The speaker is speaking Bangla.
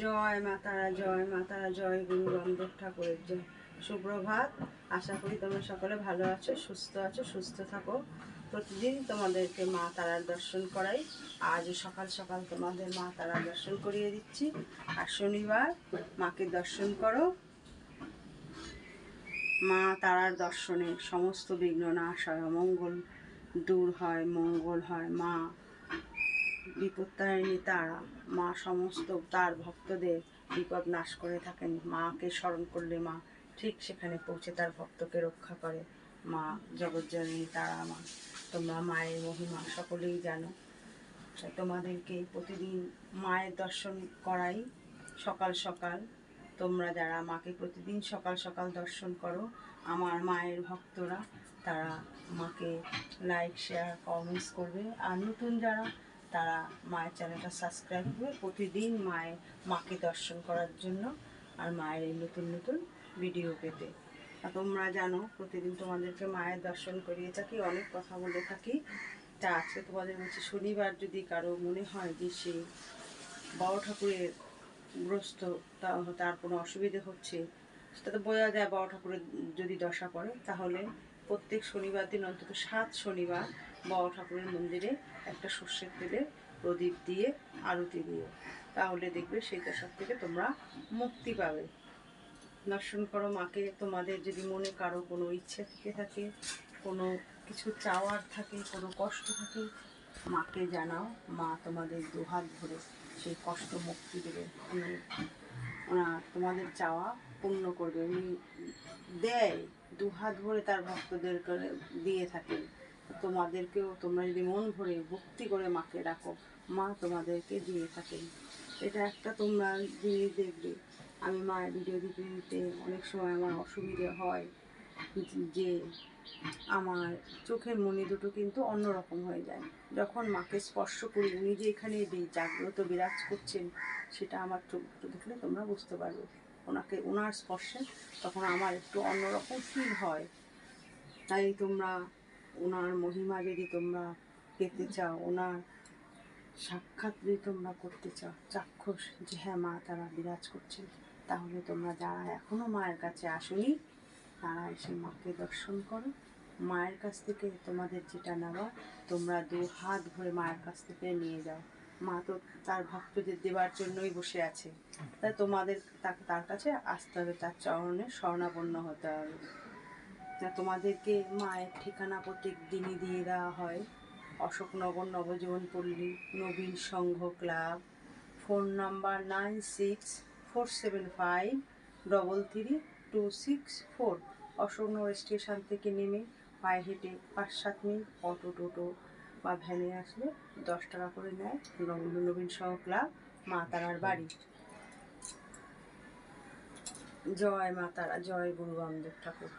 জয় মাতারা জয় মাতারা জয় গুরু রামদেব ঠাকুরের জয়। সুপ্রভাত, আশা করি তোমরা সকলে ভালো আছো, সুস্থ আছো, সুস্থ থাকো। প্রতিদিন তোমাদেরকে মা তারার দর্শন করাই। আজ সকাল সকাল তোমাদের মা তারার দর্শন করিয়ে দিচ্ছি। আর শনিবার মাকে দর্শন করো। মা তারার দর্শনে সমস্ত বিঘ্ন নাশ হয় মঙ্গল দূর হয়, মঙ্গল হয়। মা বিপত্তারিণী তারা মা সমস্ত তার ভক্তদের বিপদ নাশ করে থাকেন। মাকে স্মরণ করলে মা ঠিক সেখানে পৌঁছে তার ভক্তকে রক্ষা করে। মা জগজ্জননী, তারা মা, তোমরা মায়ের মহিমা সকলেই জানো। তোমাদেরকে প্রতিদিন মায়ের দর্শন করাই সকাল সকাল। তোমরা যারা মাকে প্রতিদিন সকাল সকাল দর্শন করো, আমার মায়ের ভক্তরা, তারা মাকে লাইক শেয়ার কমেন্টস করবে। আর নতুন যারা তারা মায়ের চ্যানেলটা সাবস্ক্রাইব করে প্রতিদিন মায়ের, মাকে দর্শন করার জন্য আর মায়ের এই নতুন নতুন ভিডিও পেতে। আর তোমরা জানো, প্রতিদিন তোমাদেরকে মায়ের দর্শন করিয়ে থাকি, অনেক কথা বলে থাকি। তা আজকে তোমাদের বলছি, শনিবার যদি কারও মনে হয় যে সে বড় ঠাকুরের গ্রস্ত তার কোনো অসুবিধে হচ্ছে, সেটা তো বোঝা যায় বড় ঠাকুরের যদি দশা পড়ে, তাহলে প্রত্যেক শনিবার দিন, অন্তত সাত শনিবার বড় ঠাকুরের মন্দিরে একটা সর্ষের তেলে প্রদীপ দিয়ে আরতি দিয়ে তাহলে দেখবে সেই দশার থেকে তোমরা মুক্তি পাবে। দর্শন করো মাকে, তোমাদের যদি মনে কারও কোনো ইচ্ছে থেকে থাকে, কোনো কিছু চাওয়ার থাকে, কোনো কষ্ট থাকে, মাকে জানাও। মা তোমাদের দুহাত ধরে সেই কষ্ট মুক্তি দেবে। ওনার তোমাদের চাওয়া পূর্ণ করবে। উনি দেয়, দু হাত ভরে তার ভক্তদের দিয়ে থাকে। তোমাদেরকেও, তোমরা যদি মন ভরে ভক্তি করে মাকে ডাকো, মা তোমাদেরকে দিয়ে থাকে। এটা একটা তোমরা জিনিস দেখবে। আমি মায়ের ভিডিও দিতে দিতে অনেক সময় আমার অসুবিধে হয়। যে আমার চোখের মনি দুটো কিন্তু অন্যরকম হয়ে যায়। যখন মাকে স্পর্শ করি, উনি যে এখানে জাগ্রত বিরাজ করছেন, সেটা আমার চোখ দুটো দেখলে তোমরা বুঝতে পারবে। ওনাকে, ওনার স্পর্শে তখন আমার একটু অন্যরকম ফিল হয়। তাই তোমরা, ওনার মহিমা যদি তোমরা পেতে চাও, ওনার সাক্ষাৎ যদি তোমরা করতে চাও, চাক্ষুষ যে হ্যাঁ মা তারা বিরাজ করছেন, তাহলে তোমরা যারা এখনও মায়ের কাছে আসনি তারা এসে মাকে দর্শন করো। মায়ের কাছ থেকে তোমাদের যেটা নেওয়া, তোমরা দু হাত ভরে মায়ের কাছ থেকে নিয়ে যাও। মা তো তার ভক্তদের দেওয়ার জন্যই বসে আছে। তাই তোমাদের তাকে, তার কাছে আসতে হবে, তার চরণে স্বর্ণাপন্ন হতে হবে। তা তোমাদেরকে মায়ের ঠিকানা প্রত্যেক দিনই দিয়ে দেওয়া হয়। Ashoknagar Nabajiban Palli Nabin Sangha club. Phone number nine six four seven five double three two six four. Ashoknagar station থেকে নেমে পায়ে হেঁটে পাঁচ সাত মিনিট অটো টোটো বা ভ্যানে আসলে দশ টাকা করে নেয় নব- নবীন সহ ক্লাব মা তারার বাড়ি। জয় মা তারা, জয় গুরু রামদেব ঠাকুর।